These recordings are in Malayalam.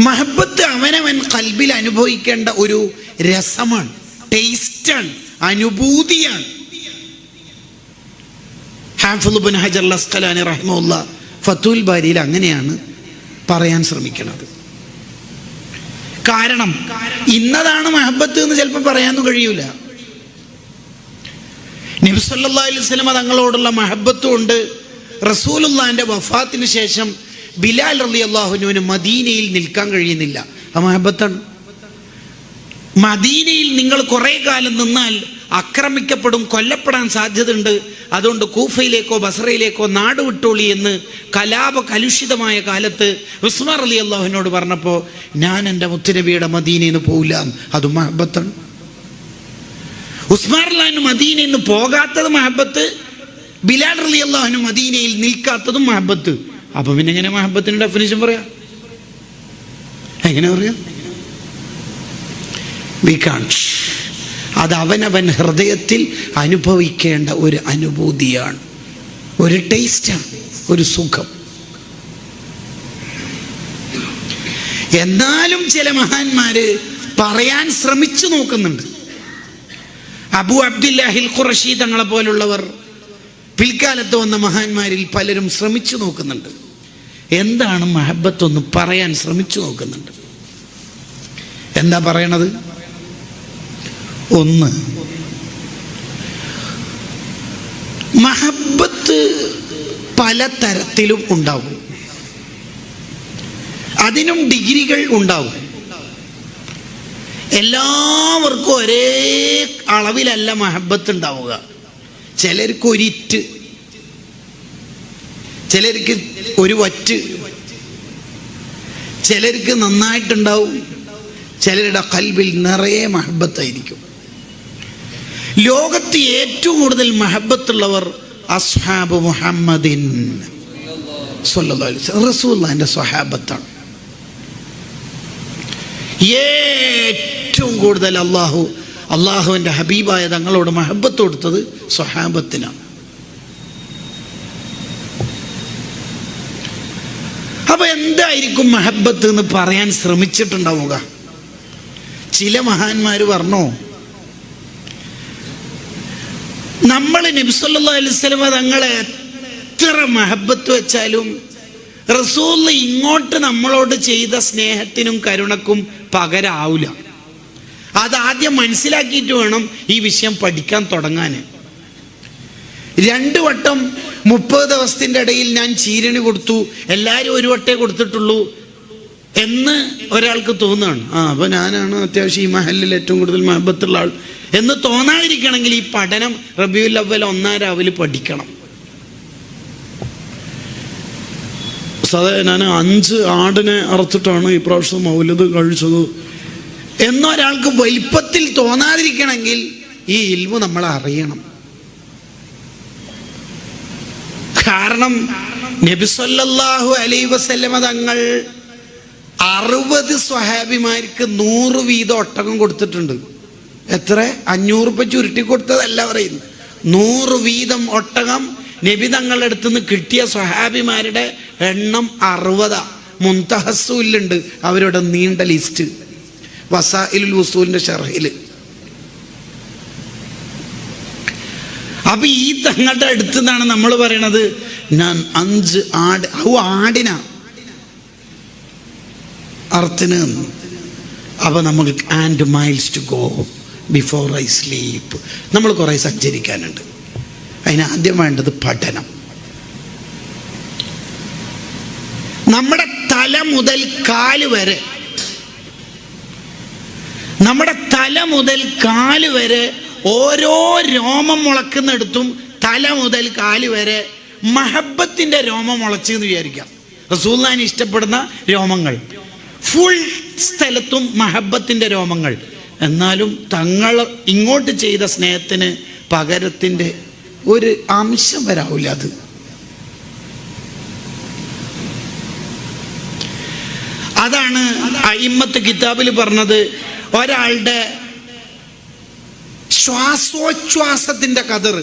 മഹബത്ത് അവനവൻ കൽബിൽ അനുഭവിക്കേണ്ട ഒരു രസമാണ് ടേസ്റ്റാണ് അനുഭൂതിയാണ്. ഹാഫുലുബിൻ ഹജർ അസ്കലാനി റഹ്മുല്ല ഫത്തുൽ ബാരിയിൽ അങ്ങനെയാണ് പറയാൻ ശ്രമിക്കുന്നത്. കാരണം ഇന്നതാണ് മഹബത്ത് എന്ന് ചിലപ്പോൾ പറയാനൊന്നും കഴിയൂല. നബ്സല്ലാ അലൈഹി തങ്ങളോടുള്ള മഹബത്തും ഉണ്ട്. റസൂലുള്ളാന്റെ വഫാത്തിന് ശേഷം ബിലാൽ റലി അള്ളാഹുനുവിന് മദീനയിൽ നിൽക്കാൻ കഴിയുന്നില്ല. ആ മഹബത്താണ്. മദീനയിൽ നിങ്ങൾ കുറേ കാലം നിന്നാൽ ആക്രമിക്കപ്പെടും കൊല്ലപ്പെടാൻ സാധ്യതയുണ്ട്. അതുകൊണ്ട് കൂഫയിലേക്കോ ബസറയിലേക്കോ നാട് വിട്ടോളി എന്ന് കലാപ കലുഷിതമായ കാലത്ത് ഉസ്മാർ അലി അള്ളാഹുവിനോട് പറഞ്ഞപ്പോൾ ഞാൻ എന്റെ മുത്തുനബിയുടെ മദീനയിൽ നിന്ന് പോവില്ല. അത് മഹബത്താണ്. ഉസ്മാർ അള്ളാഹിന് മദീനയിൽ നിന്ന് പോകാത്തത് മഹബത്ത് ബിലാൽ അലി അള്ളാഹുന് മദീനയിൽ നിൽക്കാത്തതും മഹബത്ത്. അപ്പൊ പിന്നെ എങ്ങനെ മഹബത്തിന് ഡെഫിനേഷൻ പറയാ? എങ്ങനെ പറയാ? വി കാൺസ് അത് അവനവൻ ഹൃദയത്തിൽ അനുഭവിക്കേണ്ട ഒരു അനുഭൂതിയാണ്. ഒരു ടേസ്റ്റാണ് ഒരു സുഖം. എന്നാലും ചില മഹാന്മാര് പറയാൻ ശ്രമിച്ചു നോക്കുന്നുണ്ട്. അബു അബ്ദുല്ലാഹിൽ ഖുറഷി തങ്ങളെ പോലുള്ളവർ പിൽക്കാലത്ത് വന്ന മഹാന്മാരിൽ പലരും ശ്രമിച്ചു നോക്കുന്നുണ്ട്. എന്താണ് മഹബത്ത് ഒന്ന് പറയാൻ ശ്രമിച്ചു നോക്കുന്നുണ്ട്? എന്താ പറയണത്? ഒന്ന് മഹബത്ത് പല തരത്തിലും ഉണ്ടാവും. അതിനും ഡിഗ്രികൾ ഉണ്ടാവും. എല്ലാവർക്കും ഒരേ അളവിലല്ല മഹബത്ത് ഉണ്ടാവുക. ചിലർക്ക് ഒരിറ്റ് ചിലർക്ക് ഒരു വറ്റ്. ചിലർക്ക് നന്നായിട്ടുണ്ടാവും. ചിലരുടെ കൽബിൽ നിറയെ മഹബത്തായിരിക്കും. ലോകത്ത് ഏറ്റവും കൂടുതൽ മഹബത്തുള്ളവർ അസ്ഹാബ് മുഹമ്മദിൻ റസൂല്ലാന്റെ സ്വഹാബത്താണ്. ഏറ്റവും കൂടുതൽ അള്ളാഹു അള്ളാഹുവിന്റെ ഹബീബായ തങ്ങളോട് മഹബത്ത് കൊടുത്തത് സ്വഹാബത്തിനാണ്. അപ്പൊ എന്തായിരിക്കും മഹബത്ത് എന്ന് പറയാൻ ശ്രമിച്ചിട്ടുണ്ടാവുക? ചില മഹാന്മാർ പറഞ്ഞോ നമ്മൾ നബ്സല്ലാ അലിസ്ലമ തങ്ങളെ എത്ര മഹബത്ത് വെച്ചാലും റസൂൽ ഇങ്ങോട്ട് നമ്മളോട് ചെയ്ത സ്നേഹത്തിനും കരുണക്കും പകരാവില്ല അതാദ്യം മനസ്സിലാക്കിയിട്ട് വേണം ഈ വിഷയം പഠിക്കാൻ തുടങ്ങാൻ. രണ്ട് വട്ടം മുപ്പത് ദിവസത്തിന്റെ ഇടയിൽ ഞാൻ ചീരണി കൊടുത്തു. എല്ലാവരും ഒരു വട്ടേ കൊടുത്തിട്ടുള്ളൂ എന്ന് ഒരാൾക്ക് തോന്നുകയാണ്. ആ അപ്പൊ ഞാനാണ് അത്യാവശ്യം ഈ മഹലിൽ ഏറ്റവും കൂടുതൽ മഹബത്തുള്ള ആൾ എന്ന് തോന്നാതിരിക്കണമെങ്കിൽ ഈ പഠനം റബിയുൽ അവൽ ഒന്നാം രാവിലെ പഠിക്കണം. സദാ ഞാൻ അഞ്ച് ആടിനെ അറുത്തിട്ടാണ് ഈ പ്രാവശ്യം മൗലത് കഴിച്ചത്. എന്നൊരാൾക്ക് വലിപ്പത്തിൽ തോന്നാതിരിക്കണമെങ്കിൽ ഈ ഇൽമു നമ്മൾ അറിയണം. കാരണം നബിസൊല്ലാഹു അലൈ വസല്ലമ തങ്ങൾ അറുപത് സ്വഹാബിമാർക്ക് നൂറ് വീതം ഒട്ടകം കൊടുത്തിട്ടുണ്ട്. എത്ര? അഞ്ഞൂറ് രൂപ ചുരുട്ടി കൊടുത്തതല്ല പറയുന്നത്. നൂറ് വീതം ഒട്ടകം നബി തങ്ങളുടെ അടുത്ത് നിന്ന് കിട്ടിയ സ്വഹാബിമാരുടെ എണ്ണം അറുപതാ. മുന്തഹസൂലുണ്ട് അവരുടെ നീണ്ട ലിസ്റ്റ്. വസായിലുൽ വസൂലിന്റെ ഷർഹിൽ. അപ്പൊ ഈ തങ്ങളുടെ അടുത്ത് നിന്നാണ് നമ്മൾ പറയണത് ഞാൻ അഞ്ച് ആട് ഔ ആടിന. അർത്ഥന അപ്പൊ നമുക്ക് and miles to go before I sleep നമ്മൾ കുറെ സഞ്ചരിക്കാനുണ്ട്. അതിന് ആദ്യം വേണ്ടത് പഠനം. നമ്മുടെ തല മുതൽ കാൽ വരെ നമ്മുടെ തല മുതൽ കാൽ വരെ ഓരോ രോമം മുളക്കുന്നിടത്തും തല മുതൽ കാൽ വരെ മഹബത്തിന്റെ രോമം മുളച്ചു എന്ന് വിചാരിക്കാം. റസൂല്ലാൻ ഇഷ്ടപ്പെടുന്ന രോമങ്ങൾ. ഫുൾ സ്ഥലത്തും മഹബത്തിന്റെ രോമങ്ങൾ. എന്നാലും തങ്ങൾ ഇങ്ങോട്ട് ചെയ്ത സ്നേഹത്തിന് പകരത്തിന്റെ ഒരു അംശം വരാവില്ല അത്. അതാണ് അയിമ്മത്ത് കിതാബിൽ പറഞ്ഞത് ഒരാളുടെ ശ്വാസോച്ഛ്വാസത്തിന്റെ കതിർ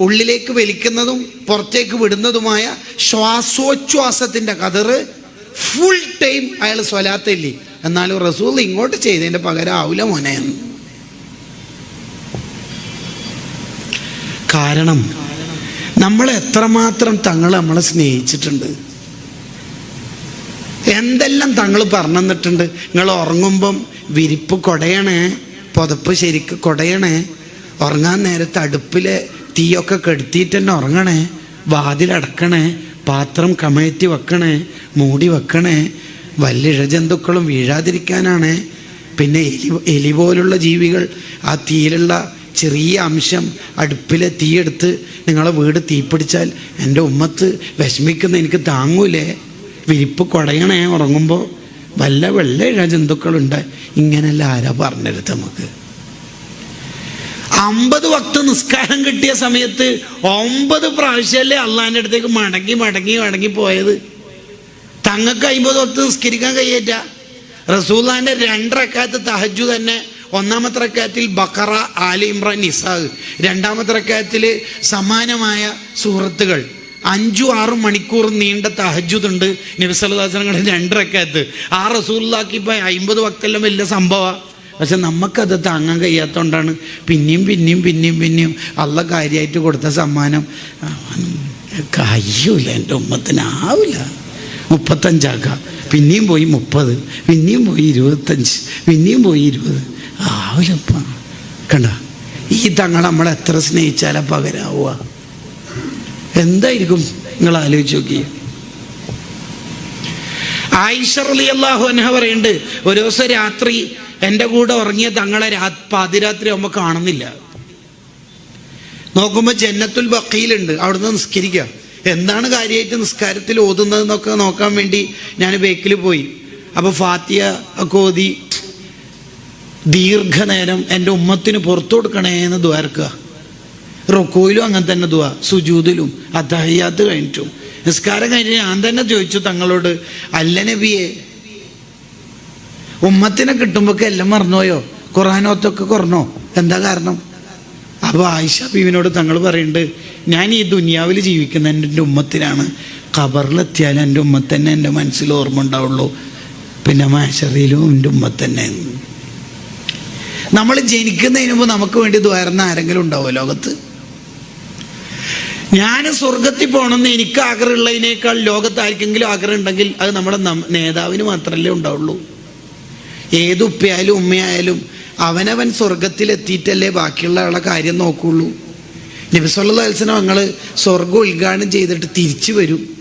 ഉള്ളിലേക്ക് വലിക്കുന്നതും പുറത്തേക്ക് വിടുന്നതുമായ ശ്വാസോച്ഛ്വാസത്തിന്റെ കതിർ ഫുൾ ടൈം അയാൾ സ്വലാത്തില്ലേ? എന്നാലും റസൂൽ ഇങ്ങോട്ട് ചെയ്തതിന്റെ പകരം ആവില്ല മോനെ. കാരണം നമ്മൾ എത്രമാത്രം തങ്ങൾ നമ്മളെ സ്നേഹിച്ചിട്ടുണ്ട്. എന്തെല്ലാം തങ്ങൾ പറഞ്ഞു തന്നിട്ടുണ്ട് നിങ്ങൾ ഉറങ്ങുമ്പം വിരിപ്പ് കൊടയണേ പുതപ്പ് ശരിക്ക് കൊടയണേ. ഉറങ്ങാൻ നേരത്ത് അടുപ്പിൽ തീയൊക്കെ കെടുത്തിയിട്ട് തന്നെ ഉറങ്ങണേ വാതിലടക്കണേ പാത്രം കമഴ്ത്തി വെക്കണേ മൂടി വെക്കണേ. വല്ല ഇഴജന്തുക്കളും വീഴാതിരിക്കാനാണ്. പിന്നെ എലി എലി പോലുള്ള ജീവികൾ ആ തീയിലുള്ള ചെറിയ അംശം അടുപ്പിലെ തീയെടുത്ത് നിങ്ങളെ വീട് തീപിടിച്ചാൽ എന്റെ ഉമ്മത്ത് വിഷമിക്കുന്ന എനിക്ക് താങ്ങൂലേ. വിരിപ്പ് കുടയണേ ഉറങ്ങുമ്പോൾ വല്ല വെള്ള ഇഴ ജന്തുക്കളുണ്ട് ഇങ്ങനെയല്ല ആരാ പറഞ്ഞെടുത്ത് നമുക്ക്? അമ്പത് വക്ത നിസ്കാരം കിട്ടിയ സമയത്ത് ഒമ്പത് പ്രാവശ്യമല്ലേ അള്ളാന്റെ അടുത്തേക്ക് മടങ്ങി മടങ്ങി മടങ്ങി പോയത്. തങ്ങൾക്ക് അമ്പത് വക്ത നിസ്കരിക്കാൻ കഴിയേറ്റ. റസൂല്ലാന്റെ രണ്ടരക്കാലത്ത് തഹജു തന്നെ. ഒന്നാമത്തെ റക്കാത്തിൽ ബക്കറ ആലി ഇമ്രാൻ നിസാഹ് രണ്ടാമത്തെ റക്കാത്തിൽ സമാനമായ സുഹൃത്തുക്കൾ അഞ്ചു ആറും മണിക്കൂർ നീണ്ട തഹജുദുണ്ട് നബിസല്ലാസനങ്ങളുടെ രണ്ടരക്കകത്ത് ആ റസൂല്ലാക്കി ഇപ്പം അമ്പത് വക്തെല്ലാം വലിയ സംഭവമാണ് പക്ഷെ നമുക്കത് താങ്ങാൻ കഴിയാത്തതുകൊണ്ടാണ് പിന്നെയും പിന്നെയും പിന്നെയും പിന്നെയും അള്ള കാര്യമായിട്ട് കൊടുത്ത സമ്മാനം. കഴിയൂല എന്റെ ഉമ്മത്തിനാവില്ല മുപ്പത്തഞ്ചാക്ക. പിന്നെയും പോയി മുപ്പത്. പിന്നെയും പോയി ഇരുപത്തഞ്ച്. പിന്നെയും പോയി ഇരുപത്. ആവില്ലപ്പ കണ്ട? ഈ തങ്ങൾ നമ്മളെത്ര സ്നേഹിച്ചാലാ പകരാവുക? എന്തായിരിക്കും? നിങ്ങൾ ആലോചിച്ച് നോക്കി ആയിഷറലി അള്ളാഹു അനഹ പറയുന്നുണ്ട് ഒരു ദിവസം രാത്രി എന്റെ കൂടെ ഉറങ്ങിയ തങ്ങളെ പാതിരാത്രി ആകുമ്പോൾ കാണുന്നില്ല. നോക്കുമ്പോൾ ജന്നത്തുൽ ബക്കയിലുണ്ട് അവിടുന്ന് നിസ്കരിക്കുക എന്താണ് കാര്യമായിട്ട് നിസ്കാരത്തിൽ ഓതുന്നത് എന്നൊക്കെ നോക്കാൻ വേണ്ടി ഞാൻ ബേക്കിൽ പോയി. അപ്പോൾ ഫാത്തിയ ഒക്കെ ഓതി ദീർഘനേരം എന്റെ ഉമ്മത്തിന് പുറത്തു കൊടുക്കണേ എന്ന് ദ്വാരക്കുക. റുക്കോയിലും അങ്ങനെ തന്നെ ദുവാ സുജൂദിലും അത്തഹയ്യാത്ത് കഴിഞ്ഞിട്ടും. നിസ്കാരം കഴിഞ്ഞ് ഞാൻ തന്നെ ചോദിച്ചു തങ്ങളോട് അല്ല നബിയെ ഉമ്മത്തിനെ കിട്ടുമ്പോഴൊക്കെ എല്ലാം മറന്നുപോയോ? ഖുറാനോത്തൊക്കെ കുറഞ്ഞോ? എന്താ കാരണം? അപ്പോൾ ആയിഷ ബീവിനോട് തങ്ങൾ പറയുന്നുണ്ട് ഞാൻ ഈ ദുനിയാവിൽ ജീവിക്കുന്ന എന്റെ ഉമ്മത്തിനാണ്. ഖബറിലെത്തിയാൽ എന്റെ ഉമ്മത്തന്നെ എന്റെ മനസ്സിൽ ഓർമ്മ ഉണ്ടാവുള്ളൂ. പിന്നെ മാഷറിയിലും എന്റെ ഉമ്മത്തന്നെ നമ്മൾ ജനിക്കുന്നതിന് മുമ്പ് നമുക്ക് വേണ്ടി ദ്വാരുന്ന ആരെങ്കിലും ഉണ്ടാവുമോ ലോകത്ത്? ഞാൻ സ്വർഗത്തിൽ പോകണമെന്ന് എനിക്ക് ആഗ്രഹമുള്ളതിനേക്കാൾ ലോകത്ത് ആർക്കെങ്കിലും ആഗ്രഹം ഉണ്ടെങ്കിൽ അത് നമ്മുടെ നേതാവിന് മാത്രമല്ലേ ഉണ്ടാവുള്ളൂ. ഏത് ഉപ്പയായാലും ഉമ്മയായാലും അവനവൻ സ്വർഗത്തിലെത്തിയിട്ടല്ലേ ബാക്കിയുള്ള ആളെ കാര്യം നോക്കുള്ളൂ. നബിസ്വല്ലാ അൽസനം ഞങ്ങൾ സ്വർഗം ഉദ്ഘാടനം ചെയ്തിട്ട് തിരിച്ചു വരും.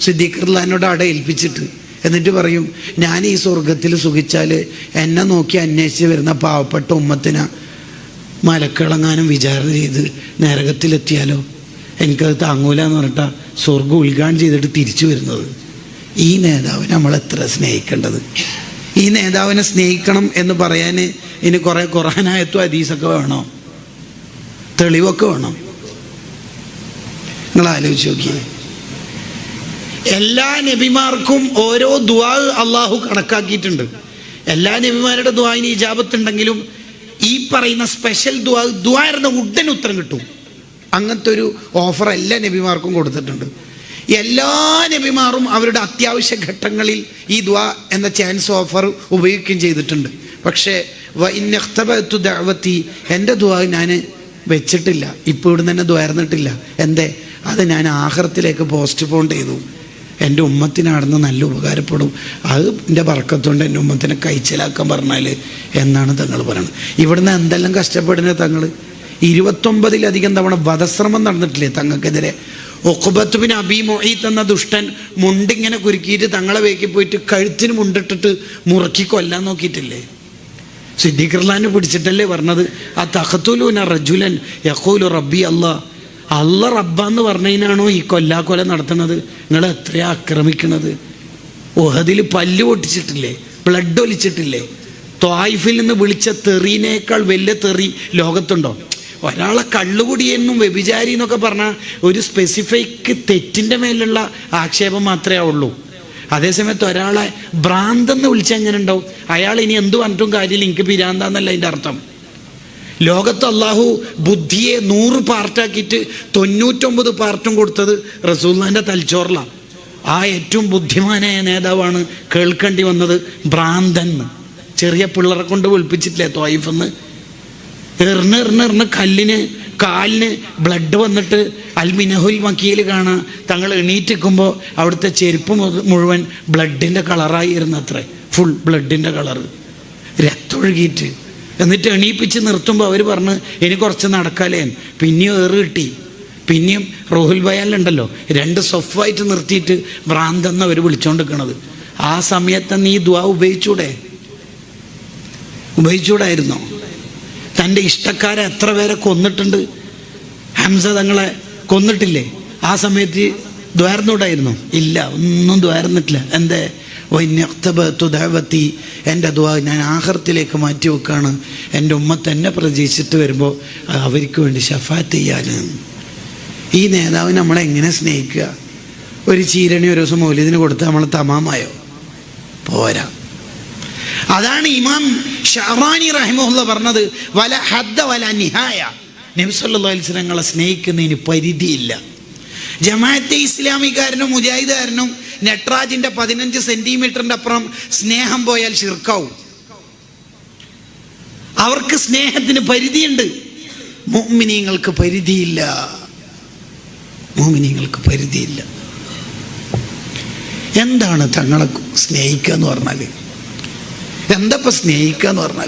സിദ്ദീഖർലാനോട് അവിടെ ഏൽപ്പിച്ചിട്ട്. എന്നിട്ട് പറയും ഞാൻ ഈ സ്വർഗത്തിൽ സുഖിച്ചാൽ എന്നെ നോക്കി അന്വേഷിച്ച് വരുന്ന പാവപ്പെട്ട ഉമ്മത്തിന മലക്കിളങ്ങാനും വിചാരണ ചെയ്ത് നരകത്തിലെത്തിയാലോ? എനിക്കത് താങ്ങൂല എന്ന് പറഞ്ഞിട്ടാ സ്വർഗം ഉദ്ഘാടനം ചെയ്തിട്ട് തിരിച്ചു വരുന്നത്. ഈ നേതാവിനെ നമ്മൾ എത്ര സ്നേഹിക്കേണ്ടത്? ഈ നേതാവിനെ സ്നേഹിക്കണം എന്ന് പറയാൻ ഇനി കുറെ ഖുറാനായത്തും അതീസൊക്കെ വേണോ? തെളിവൊക്കെ വേണം? നിങ്ങൾ ആലോചിച്ച് നോക്കിയേ. എല്ലാ നബിമാർക്കും ഓരോ ദുവാ അള്ളാഹു കണക്കാക്കിയിട്ടുണ്ട്. എല്ലാ നബിമാരുടെ ദുവാവിന് ഇജാബത്തുണ്ടെങ്കിലും ഈ പറയുന്ന സ്പെഷ്യൽ ദുവാ ദുവായിരുന്ന ഉടൻ ഉത്തരം കിട്ടും. അങ്ങനത്തെ ഒരു ഓഫർ എല്ലാ നബിമാർക്കും കൊടുത്തിട്ടുണ്ട്. എല്ലാ നബിമാറും അവരുടെ അത്യാവശ്യ ഘട്ടങ്ങളിൽ ഈ ദ്വാ എന്ന ചാൻസ് ഓഫർ ഉപയോഗിക്കുകയും ചെയ്തിട്ടുണ്ട്. പക്ഷേ ഇന്നഖ്തബത്തു എന്റെ ദ്വാ ഞാൻ വെച്ചിട്ടില്ല. ഇപ്പോൾ ഇവിടുന്ന് തന്നെ ദ്വയർന്നിട്ടില്ല എന്തേ? അത് ഞാൻ ആഹ്റത്തിലേക്ക് പോസ്റ്റ് പോൺ ചെയ്തു. എന്റെ ഉമ്മത്തിനാടുന്ന് നല്ല ഉപകാരപ്പെടും. അത് എന്റെ പറക്കത്തുകൊണ്ട് എന്റെ ഉമ്മത്തിനെ കഴിച്ചിലാക്കാൻ പറഞ്ഞാൽ എന്നാണ് തങ്ങൾ പറയുന്നത് ഇവിടുന്ന് എന്തെല്ലാം കഷ്ടപ്പെടുന്നത് തങ്ങൾ ഇരുപത്തൊമ്പതിലധികം തവണ വധശ്രമം നടന്നിട്ടില്ലേ തങ്ങൾക്കെതിരെ? ഒക്കുബത്തുബിന് അബി മൊഹീത്ത് എന്ന ദുഷ്ടൻ മുണ്ടിങ്ങനെ കുരുക്കിയിട്ട് തങ്ങളെ വേക്കി പോയിട്ട് കഴുത്തിന് മുണ്ടിട്ടിട്ട് മുറുക്കി കൊല്ലാൻ നോക്കിയിട്ടില്ലേ? സിദ്ദീഖർലാനെ പിടിച്ചിട്ടല്ലേ പറഞ്ഞത്? ആ തഹത്തുലൂന റജുലൻ യഹൂലു റബ്ബി അല്ലാ അല്ല റബ്ബാന്ന് പറഞ്ഞതിനാണോ ഈ കൊല്ലാ കൊല നടത്തുന്നത്? നിങ്ങൾ എത്രയാ ആക്രമിക്കണത്? ഓഹദിൽ പല്ല് പൊട്ടിച്ചിട്ടില്ലേ? ബ്ലഡ് ഒലിച്ചിട്ടില്ലേ? ത്വായിഫിൽ നിന്ന് വിളിച്ച തെറീനേക്കാൾ വലിയ തെറി ലോകത്തുണ്ടോ? ഒരാളെ കള്ളുകൂടി എന്നും വ്യഭിചാരി എന്നൊക്കെ പറഞ്ഞാൽ ഒരു സ്പെസിഫിക് തെറ്റിന്റെ മേലുള്ള ആക്ഷേപം മാത്രമേ ഉള്ളൂ അതേസമയത്ത് ഒരാളെ ഭ്രാന്തെന്ന് വിളിച്ചാൽ എങ്ങനെ ഉണ്ടാവും? അയാൾ ഇനി എന്ത് പറഞ്ഞിട്ടും കാര്യമില്ല എനിക്ക് പിരാന്താന്നല്ല അതിന്റെ അർത്ഥം. ലോകത്ത് അള്ളാഹു ബുദ്ധിയെ നൂറ് പാർട്ടാക്കിയിട്ട് തൊണ്ണൂറ്റൊമ്പത് പാർട്ടും കൊടുത്തത് റസൂല്ലാന്റെ തലച്ചോറിലാണ് ആ ഏറ്റവും ബുദ്ധിമാനായ നേതാവാണ് കേൾക്കേണ്ടി വന്നത് ഭ്രാന്തൻ ചെറിയ പിള്ളേരെ കൊണ്ട് വിളിപ്പിച്ചിട്ടില്ലേ തോയിഫെന്ന് എറിഞ്ഞ് എറിഞ്ഞ് എറിഞ്ഞ് കല്ലിന് കാലിന് ബ്ലഡ് വന്നിട്ട് അൽമിനഹുൽ മക്കീൽ കാണാം. തങ്ങൾ എണീറ്റിക്കുമ്പോൾ അവിടുത്തെ ചെരുപ്പ് മുഴുവൻ ബ്ലഡിന്റെ കളറായിരുന്നു അത്രേ ഫുൾ ബ്ലഡിന്റെ കളറ് രക്തൊഴുകിയിട്ട് എന്നിട്ട് എണീപ്പിച്ച് നിർത്തുമ്പോൾ അവർ പറഞ്ഞ് ഇനി കുറച്ച് നടക്കാലേ. പിന്നെയും ഏറ് കിട്ടി. പിന്നെയും റോഹുൽ ബയാലുണ്ടല്ലോ രണ്ട് സൊഫായിട്ട് നിർത്തിയിട്ട് ഭ്രാന്തെന്ന് അവർ വിളിച്ചുകൊണ്ടിരിക്കണത് ആ സമയത്ത് നീ ദ്വാ ഉപയോഗിച്ചൂടെ? ഉപയോഗിച്ചൂടായിരുന്നോ? തന്റെ ഇഷ്ടക്കാരെ എത്ര പേരെ കൊന്നിട്ടുണ്ട്? ഹംസ തങ്ങളെ കൊന്നിട്ടില്ലേ? ആ സമയത്ത് ദ്വാരന്നൂടായിരുന്നു ഇല്ല ഒന്നും ദ്വാരന്നിട്ടില്ല. എന്തേ? വൈന്യക്തബത്തുദാവത്തി എന്റെ ദ്വാ ഞാൻ ആഹർത്തിലേക്ക് മാറ്റി വെക്കുകയാണ് എന്റെ ഉമ്മ തന്നെ പ്രതീക്ഷിച്ചിട്ട് വരുമ്പോൾ അവർക്ക് വേണ്ടി ഷഫാത്ത് ചെയ്യാൻ. ഈ നേതാവ് നമ്മളെ എങ്ങനെ സ്നേഹിക്കുക? ഒരു ചീരണി ഒരു ദിവസം മൗലിദിന് കൊടുത്ത് നമ്മൾ തമാമായോ? പോരാ. അതാണ് ഇമാം ഷഹറാനി റഹിമുല്ല പറഞ്ഞത് വല ഹദ്ദ വല നിഹായ. നബിസല്ലാസ്ലങ്ങളെ സ്നേഹിക്കുന്നതിന് പരിധിയില്ല. ജമാഅത്തെ ഇസ്ലാമിക്കാരനും മുജാഹിദുകാരനും നെട്രാജിന്റെ പതിനഞ്ച് സെന്റിമീറ്ററിന്റെ അപ്പുറം സ്നേഹം പോയാൽ ഷിർക്കാവും അവർക്ക് സ്നേഹത്തിന് പരിധിയുണ്ട്. മോമിനിയങ്ങൾക്ക് പരിധിയില്ല. മോമിനിയങ്ങൾക്ക് പരിധിയില്ല. എന്താണ് തങ്ങളെ സ്നേഹിക്കുക എന്ന് പറഞ്ഞാൽ എന്താ ഇപ്പൊ സ്നേഹിക്കുക എന്ന് പറഞ്ഞാൽ